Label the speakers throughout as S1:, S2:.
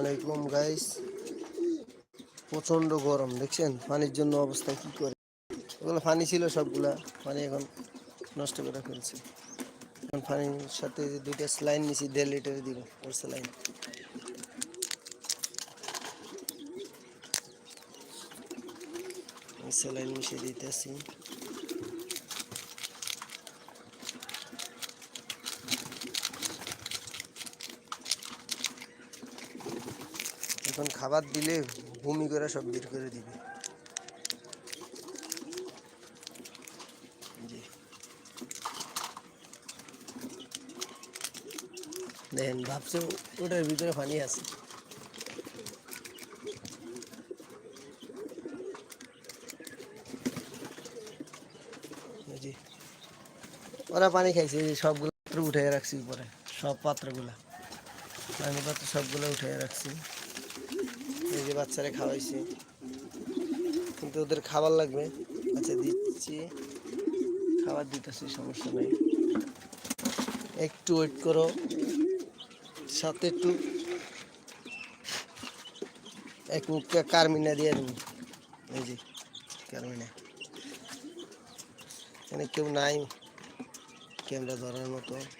S1: আলাইকুম গাইস প্রচণ্ড গরম, দেখছেন? পানির জন্য অবস্থা কি করে? ওগুলো পানি ছিল সবগুলা, পানি এখন নষ্ট করে ফেলছে। এখন পানির সাথে দুইটা স্লাইন নিছি, দেড় লিটারে দিব, ওর স্লাইন স্যালাইন মিশিয়ে দিতেছি এখন খাবার দিলে বমি করে সব বের করে দিবে। দেখেন, ভাবছ ওটার ভিতরে পানি আছে। ওরা পানি খাইছে সবগুলো উঠে রাখছি উপরে। সব পাত্রগুলা। পানি পাত্র সবগুলো উঠে রাখছি। যে বাচ্চারা খাওয়াইছি। কিন্তু ওদের খাবার লাগবে। আচ্ছা দিচ্ছি। খাবার দিতেছি, সমস্যা নেই। একটু ওয়েট করো। সাথে একটু এক মুখে কারমিনা দিয়ে দেবো। এই যে, কারমিনা। এখানে কেউ নাই। ক্যামেরা ধরার মতো।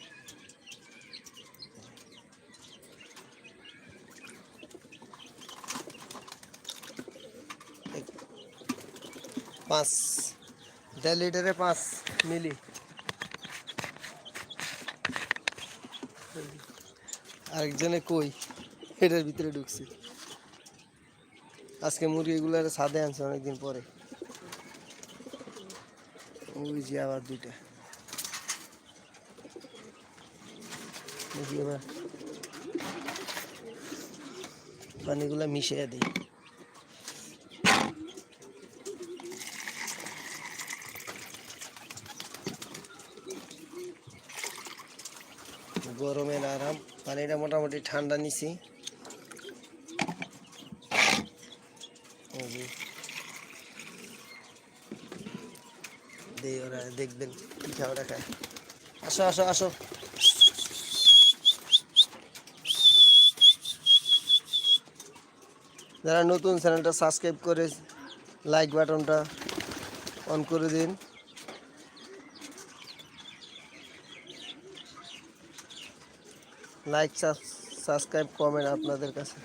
S1: পাঁচ। দেড় লিটারে পাঁচ মিলি। আরেকজনে কই? এটার ভিতরে ঢুকছে। আজকে মুরগিগুলার ছাদে আনছে অনেকদিন পরে। ওই যে আবার দুইটা। পানিগুলা মিশিয়ে দিই। মোটামুটি ঠান্ডা নিছি। ওরা, দেখবেন কি আসো আসো আসো। যারা নতুন চ্যানেলটা সাবস্ক্রাইব করে লাইক বাটনটা অন করে দিন। লাইক সাবস্ক্রাইব কমেন্ট আপনাদের কাছে।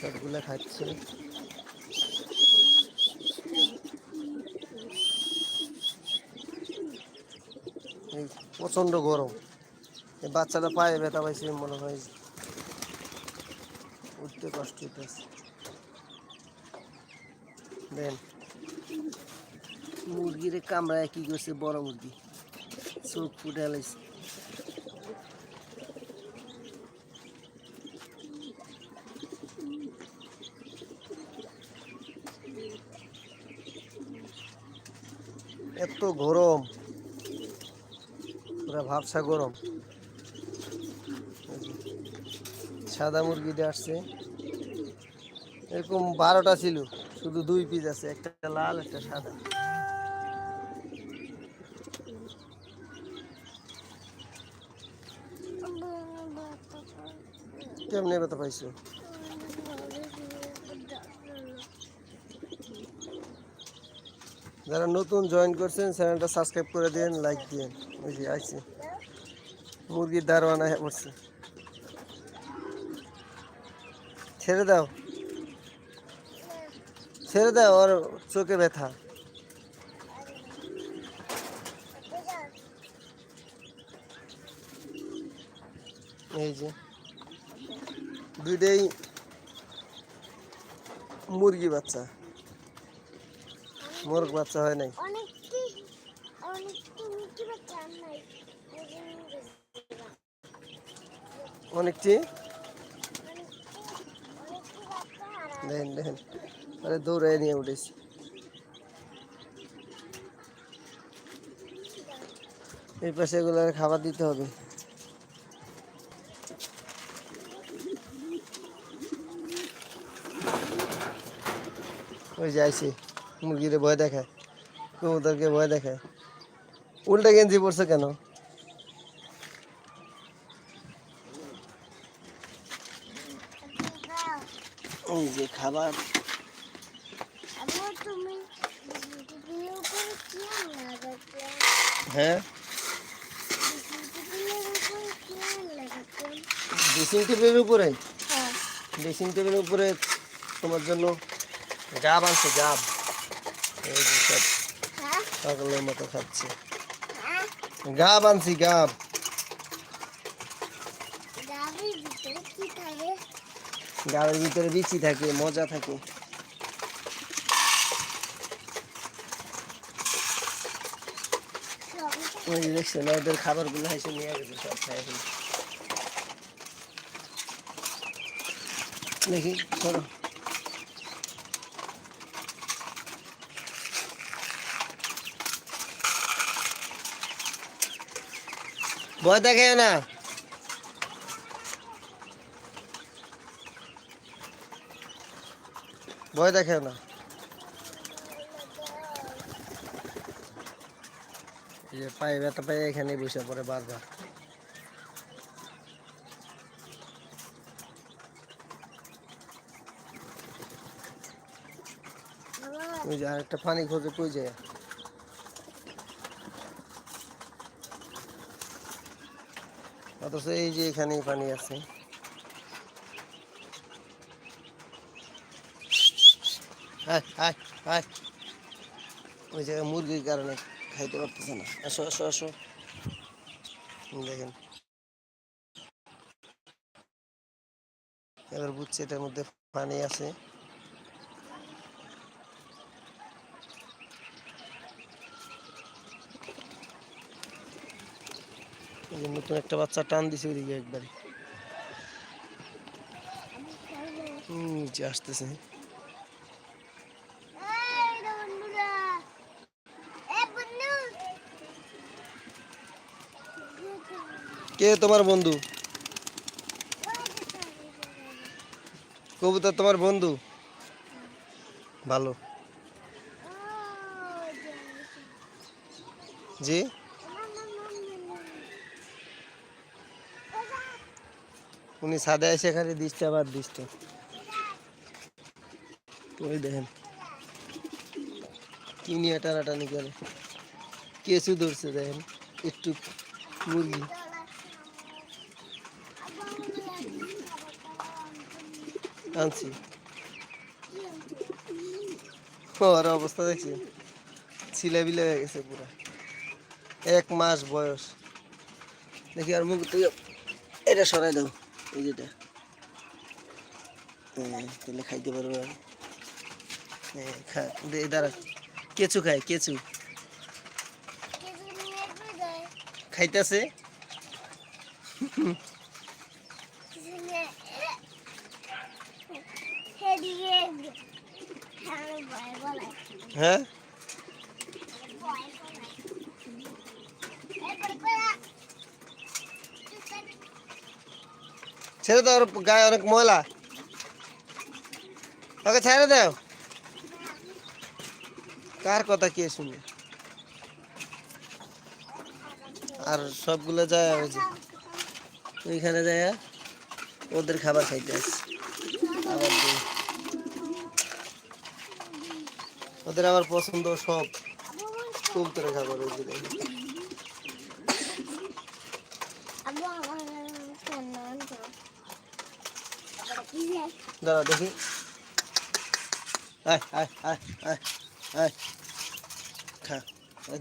S1: সবগুলো খাচ্ছে। প্রচণ্ড গরম। এই বাচ্চাটা পায়ে ব্যথা পাইছে মনে হয়। উঠতে কষ্ট হইতেছে। দেন। মুরগিরে কামড়ায় কি করছে বড় মুরগি? চোখ ফুটে লাইছে। এত গরম। পুরা ভাবসা গরম। সাদা মুরগিটা আসছে। এরকম বারোটা ছিল, শুধু দুই পিস আছে, একটা লাল, একটা সাদা। কেমনে ব্যথা পাইছো? যারা নতুন জয়েন করছেন চ্যানেলটা সাবস্ক্রাইব করে দিন লাইক দিন ওই যে আইছি। মুরগির দারোয়ানা হয়ে পড়ছে। ছেড়ে দাও। ছেড়ে দাও, ওর চোখে ব্যথা। এই যে। দুইটাই মুরগি বাচ্চা। মোরগ বাচ্চা হয় নাই।
S2: অনেকটি
S1: দেখেন দেখেন আরে দৌড়ে নিয়ে উঠেছি। এই পাশে এগুলো খাবার দিতে হবে। ওই যে আইসি। মুরগিরে ভয় দেখায় কবুতরকে ভয় দেখায়। উল্টা গেঞ্জি পড়ছে কেন? যে খাবার। হ্যাঁ। ড্রেসিং টেবিলের উপরে?
S2: হ্যাঁ।
S1: ড্রেসিং টেবিলের উপরে তোমার জন্য গাব আনছে গাব এই যে সব
S2: হ্যাঁ?
S1: পাগলের মতো খাচ্ছে।
S2: হ্যাঁ?
S1: গাব আনছি গাব।
S2: গাবির ভিতরে
S1: বিচি থাকে মজা থাকে। ওই দেখছেন ওদের খাবারগুলো এসে নিয়ে গেছে সব খাই দেখি সরো ভয় দেখে না ভয় দেখে না এই যে পায়ে ব্যথা পায়ে এখানে বসে পড়ে বারবার
S2: বাবা
S1: ওই যে আরেকটা পানি খোঁজে কই যায় অথচ এই যে এখানেই পানি আছে। ওই জায়গায় মুরগির কারণে খাইতে পারতেছে না। আসো আসো আসো। দেখেন। এবার বুঝছি এটার মধ্যে পানি আছে। নতুন একটা বাচ্চা টান দিছে ওইদিকে একবারে। হুম, নিচে আসতেছে। কে তোমার বন্ধু? কবুতর তোমার বন্ধু? ভালো। জি? উনি ছাদে এসে খালি দিচ্ছে, আবার দিচ্ছে। ওই দেখেন। কি নিয়ে টানাটানি করে। কেঁচু ধরছে, দেখেন। একটু মুরগি। আনছি। ওর অবস্থা দেখছি। ছিলে বিলে হয়ে গেছে পুরো। এক মাস বয়স। দেখি আর মুখ তুই এটা সরাই দাও। এই যেটা হ্যাঁ তাহলে খাইতে পারব আর। হ্যাঁ খা দাঁড়া। কেঁচু খায় কেঁচু। খাইতেছে? হ্যাঁ? ছেড়ে দাও গায়ে অনেক ময়লা। ওকে ছেড়ে দাও। কার কথা কে শুনে? আর সবগুলো যায় ওই যে, ওইখানে যায় ওদের খাবার খাইতে আসে। আবার ওদের আবার পছন্দ সব। খুব কবুতরের খাবার ওই দেখি। দাঁড়া দেখি।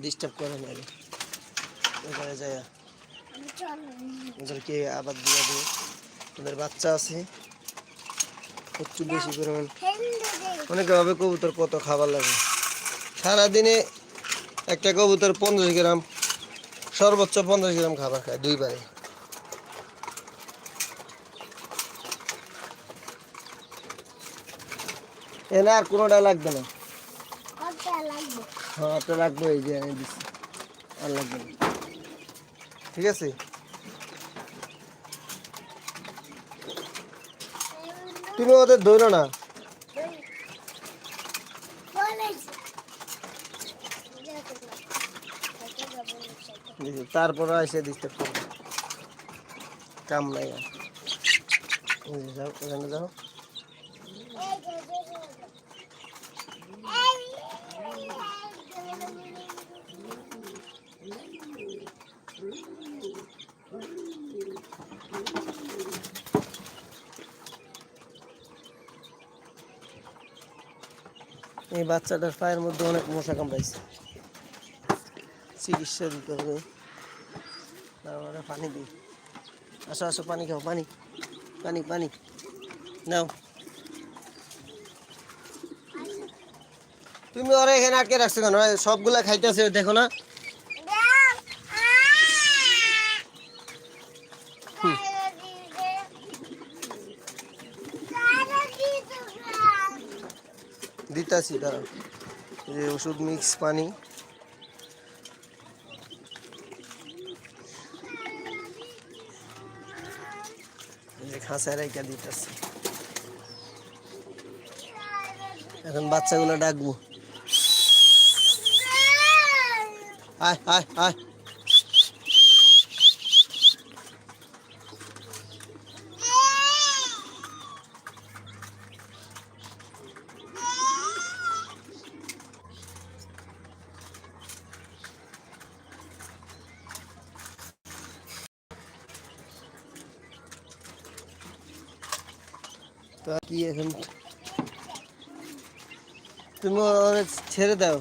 S1: ডিস্টার্ব করে না ওখানে যায় ওদেরকে আবার দিয়ে দিয়ে ওদের বাচ্চা আছে। একটু বেশি পরিমাণ অনেকে ভাবে কবুতর কত খাবার লাগে। সারাদিনে একটা কবুতর পঞ্চাশ গ্রাম, সর্বোচ্চ পঞ্চাশ গ্রাম খাবার খায় দুইবারে। এনে আর কোনোটা লাগবে না। হ্যাঁ আপনার লাগবে এই যে আমি দিচ্ছি আর লাগবে না। ঠিক আছে? তুমি ওদের ধরো না। তারপরে এসে ডিস্টার্ব করবে কাম নাই আর। যাও ওখানে যাও। বাচ্চাটার পায়ের মধ্যে অনেক মশা কামড়াইছে। চিকিৎসা দিতে হবে। তারপরে পানি দিই। আসো আসো, পানি খাও, পানি। পানি পানি। নাও। তুমি ওরা এখানে আটকে রাখছো কেন? সবগুলা খাইতেছে, দেখো না। দিতাছি এই যে ওষুধ মিক্স পানি। যে এখন বাচ্চাগুলো ডাকবো। আয় আয় আয় তো আর কি এখন তুমি ওরা ছেড়ে দাও।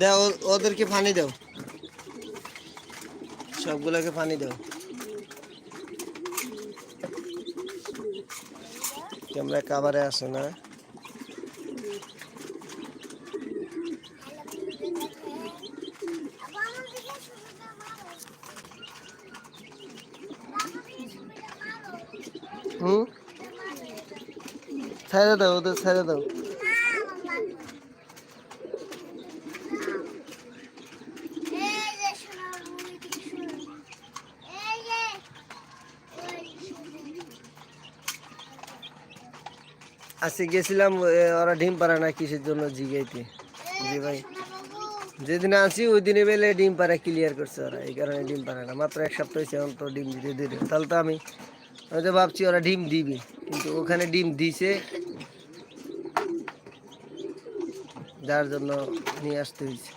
S1: দাও ওদেরকে পানি দাও। সবগুলোকে পানি দাও। ক্যামেরা কাভারে আসে না। ছেড়ে দাও ওদের ছেড়ে দাও আজকে গেছিলাম এ, ওরা ডিম পারে না কিসের জন্য জিগাইতে জি ভাই যেদিন আসি ওই দিনে বেলে ডিম পাড়া ক্লিয়ার করছে ওরা এই কারণে ডিম পারে না মাত্র এক সপ্তাহ হয়েছে এখন তো ডিম দিতে দেরি তাহলে তো আমি আমি তো ভাবছি ওরা ডিম দিবে কিন্তু ওখানে ডিম দিছে যার জন্য নিয়ে আসতে হয়েছে।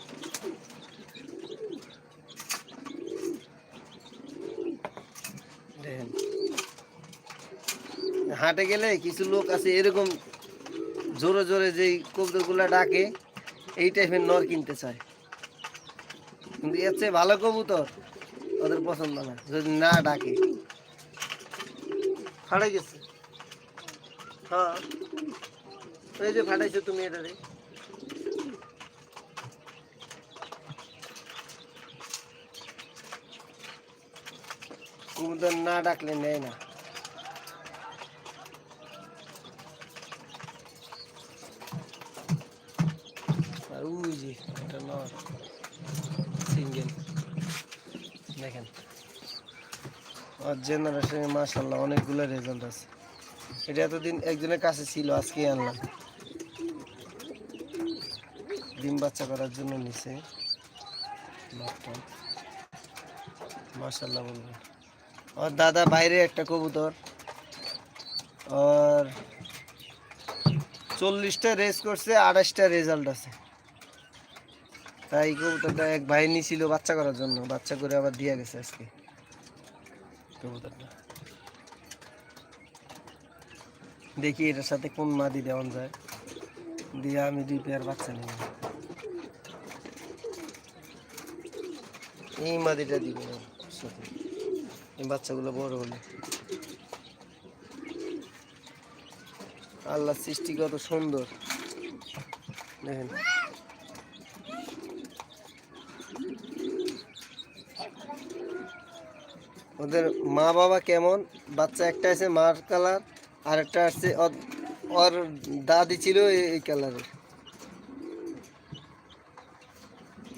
S1: হাটে গেলে কিছু লোক আছে, এরকম জোরে জোরে যেই কবুতরগুলা ডাকে, এই টাইপের নর কিনতে চায়। কিন্তু এর চেয়ে ভালো কবুতর ওদের পছন্দ না, যদি না ডাকে। ফাটাই গেছে। হ্যাঁ। এই যে ফাটাইছো তুমি এটা রে না ডাকলে নেয় না। আর ওই যে, এটা সিঙ্গেল দেখেন। আর অনেকগুলো রেজাল্ট আছে। এটা কাছে ছিল আনলাম। বাচ্চা করার জন্য মাসাল্লাহ বলবেন। ওর দাদা বাইরে একটা কবুতর। আর চল্লিশটা রেস করছে আঠাশটা রেজাল্ট আছে। তাই কবুতরটা এক ভাই নিছিল বাচ্চা করার জন্য, বাচ্চা করে আবার দিয়ে গেছে আজকে কবুতরটা। দেখি এটার সাথে কোন মাদি দেওয়ান যায়। দিয়ে আমি দুই পেয়ার বাচ্চা নিব এই মাদিটা দিব। সাথে বাচ্চাগুলো বড় হলে। আল্লাহ সৃষ্টি কত সুন্দর। দেখেন। ওদের মা বাবা কেমন? বাচ্চা একটা আছে মার কালার আর একটা আছে ওর- দাদি ছিল এই- কালারের।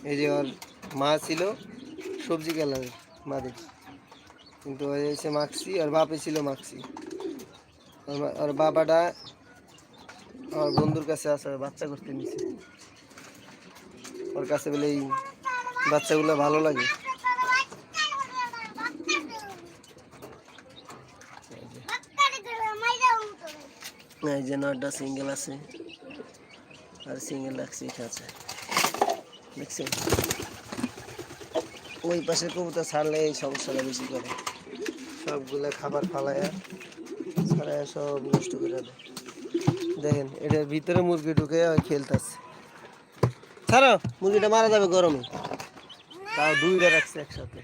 S1: এই যে ওর মা ছিল সবজি কালারের মাদি কিন্তু ওই এসে মাকসি, আর বাপে ছিল মাকসি। আর বাবাটা আমার বন্ধুর কাছে আসে বাচ্চা করতে নিছে। ওর কাছে বলে এই বাচ্চাগুলো ভালো লাগে। এই যে নয়টা সিঙ্গেল আছে, আর সিঙ্গেল রাখছি আছে। দেখছেন? ওই পাশে কবুতর ছাড়লে এই সমস্যাটা বেশি করে। সবগুলা খাবার ফালায় ছাড়ায় সব নষ্ট করে দেয়। দেখেন, এটার ভিতরে মুরগি ঢুকে খেলতেছে। ছাড়ো, মুরগিটা মারা যাবে গরমে। তাও দুইটা রাখছে একসাথে।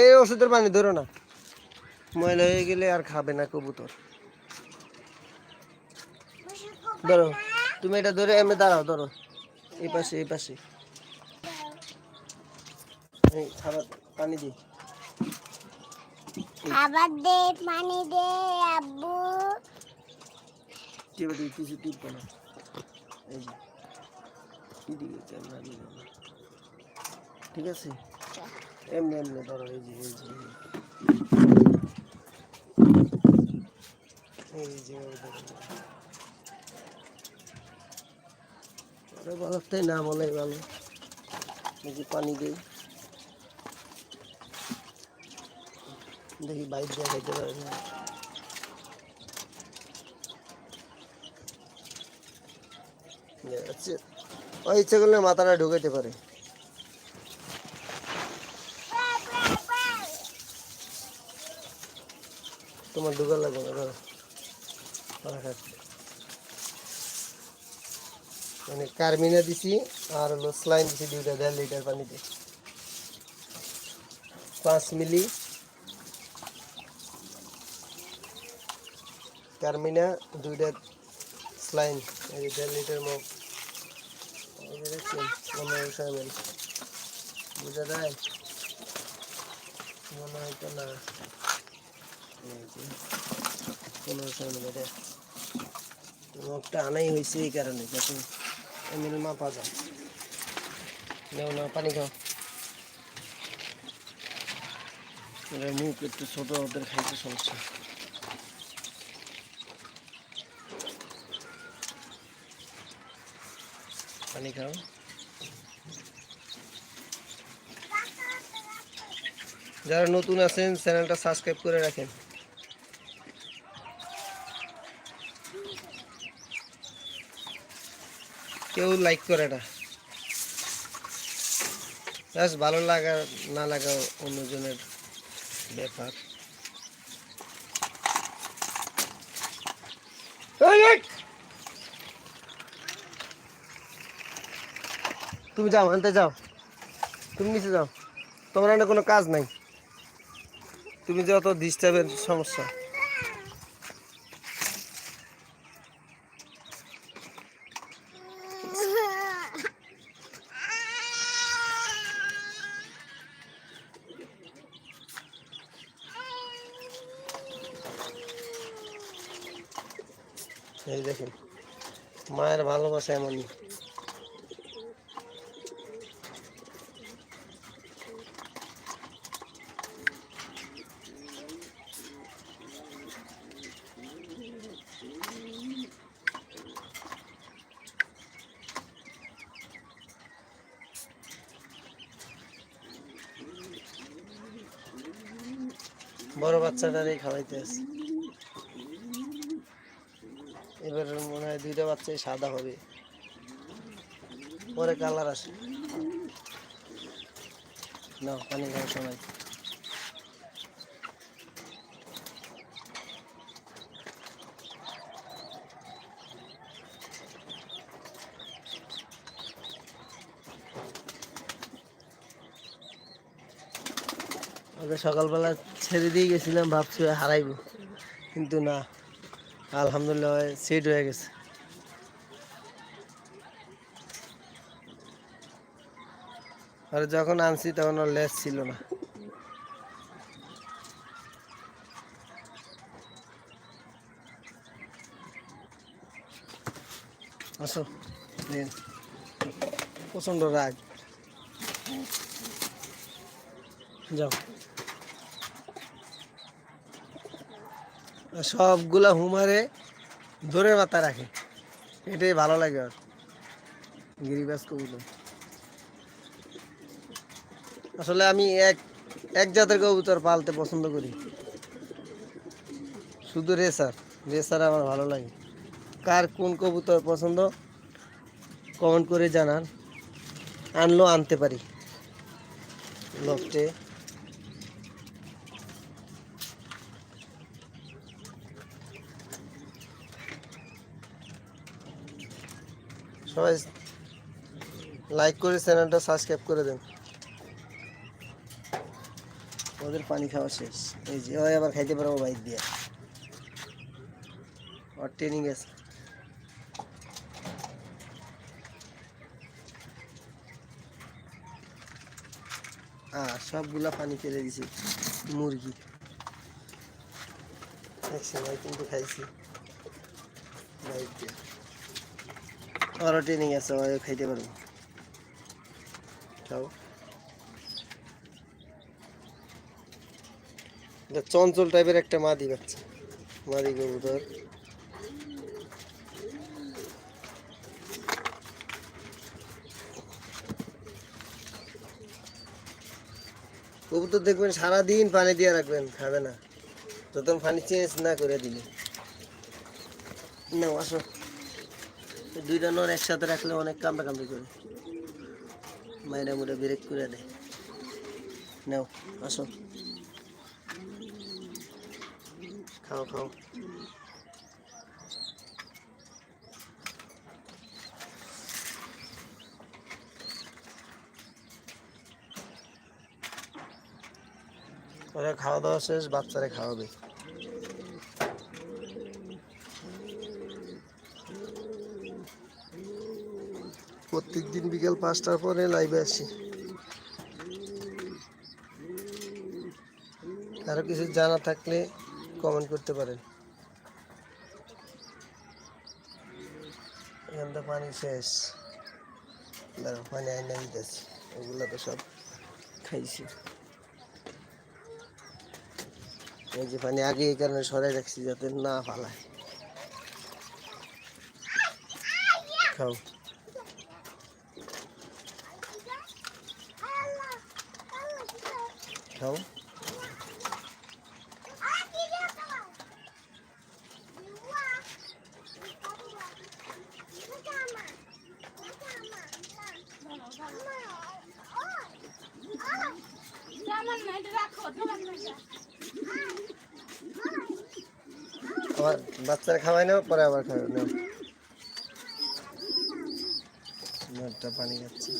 S1: এই ওষুধের পানি ধরো না। ময়লা হয়ে গেলে আর খাবে না কবুতর। ধরো, তুমি এটা ধরে এমনি দাঁড়াও, ধরো। এই পাশে এই পাশে। খাবার পানি দি।
S2: খাবার দে পানি দে আব্বু।
S1: টিপে দিই কিছু টিপবে না। এই যে এদিকে ক্যামেরা নিয়ে যাব। ঠিক আছে? এমনি এমনি ধরো এই যে এই যে এই যে। আরে বলতে না বলে ভালো। এই যে পানি দিই দেখি বাইক দিয়ে খাইতে পারে না ও ইচ্ছে করলে মাথাটা ঢুকাইতে পারে। তোমার ঢুকা লাগবে না মানে কার্মিনা দিছি আর হলো স্লাইন দিছি দুইটা, দেড় লিটার পানিতে পাঁচ মিলি কার্মিনা দুইটা স্লাইন, এই যে দেড় লিটার মগ। বুঝা যায়? মনে হয় তো না। মগটা আনাই হয়েছে এই কারণে, যাতে এম এল মাপা যায়। নেও না পানি খাও। মুখ একটু ছোট, ওদের খাইতে সমস্যা। পানি খাও যারা নতুন আছেন, চ্যানেলটা সাবস্ক্রাইব করে রাখেন। কেউ লাইক করে না। জাস্ট ভালো লাগা, না লাগা অন্যজনের ব্যাপার এই, এই! তুমি যাও, আনতে যাও। তুমি নিচে যাও। তোমার এখানে কোনো কাজ নাই। তুমি যত ডিস্টার্বের সমস্যা। এই দেখেন, মায়ের ভালোবাসা এমনই। বড় বাচ্চাটারই খাওয়াইতে আছে। এবার মনে হয় দুইটা বাচ্চাই সাদা হবে। পরে কালার আসে। না পানি খাওয়ার সময় ওকে সকালবেলা ছেড়ে দিয়ে গেছিলাম, ভাবছি হারাইব। কিন্তু না, আলহামদুলিল্লাহ সেট হয়ে গেছে। আর যখন আনছি তখন ওর লেস ছিল না। আসো। প্রচণ্ড রাগ। যাও। সবগুলা হুমারে ধরে মাথা রাখে। এটাই ভালো লাগে আর গিরিবাস কবুতর। আসলে আমি এক এক জাতের কবুতর পালতে পছন্দ করি। শুধু রেসার। রেসার আমার ভালো লাগে। কার কোন কবুতর পছন্দ কমেন্ট করে জানান। আনলো আনতে পারি। লফটে। সবাই লাইক করে চ্যানেলটা সাবস্ক্রাইব করে দেন। ওদের পানি খাওয়া শেষ। এই যে, ওই আবার খাইতে পারব বাইক দিয়ে। ওর ট্রেনিং আছে। আর সবগুলা পানি ফেলে দিছি, মুরগি। খাইছি। বাইক দিয়ে। ওরও ট্রেনিং আছে ওই খাইতে পারব। চঞ্চল টাইপের একটা মাদি বাচ্চা। মাদি কবুতর। কবুতর দেখবেন, সারাদিন পানি দিয়ে রাখবেন, খাবে না। যতক্ষণ পানি চেঞ্জ না করে দিলে। না আসো। দুইটা নর একসাথে রাখলে অনেক কামড়া কামড়ি করে। মায়েরা মুড়ে ব্রেক করে দেয়। নাও, আসো। খাও খাও। ওরা খাওয়া দাওয়া শেষ, বাচ্চারা খাওয়াবে। প্রত্যেক দিন বিকেল পাঁচটার পরে লাইভে আসি। আরও কিছু জানা থাকলে কমেন্ট করতে পারেন। এখান থেকে পানি শেষ। দাঁড়াও, পানি আইনা দিতেছি। ওগুলো তো সব খাইছি। এই যে পানি আগে এই কারণে সরাই রাখছি যাতে না ফালায়। খাও
S2: আল্লাহ আল্লাহ
S1: খাও। বাচ্চারা খাওয়াই নাও পরে আবার খাওয়াই নাও। পানি খাচ্ছে।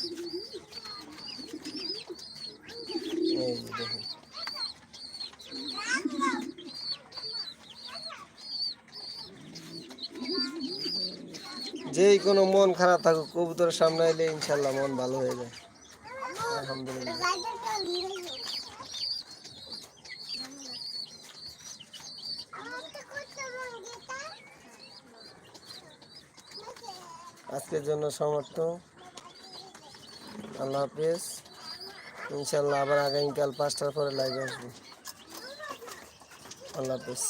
S1: যেই কোনো মন খারাপ থাকুক, কবুতরের সামনে এলে ইনশাল্লাহ মন ভালো হয়ে যায়। আলহামদুলিল্লাহ আজকের জন্য সমর্থ আল্লাহ হাফেজ। ইনশাল্লাহ আবার আগামীকাল পাঁচটার পরে লাইভে আসব। আল্লাহ হাফেজ।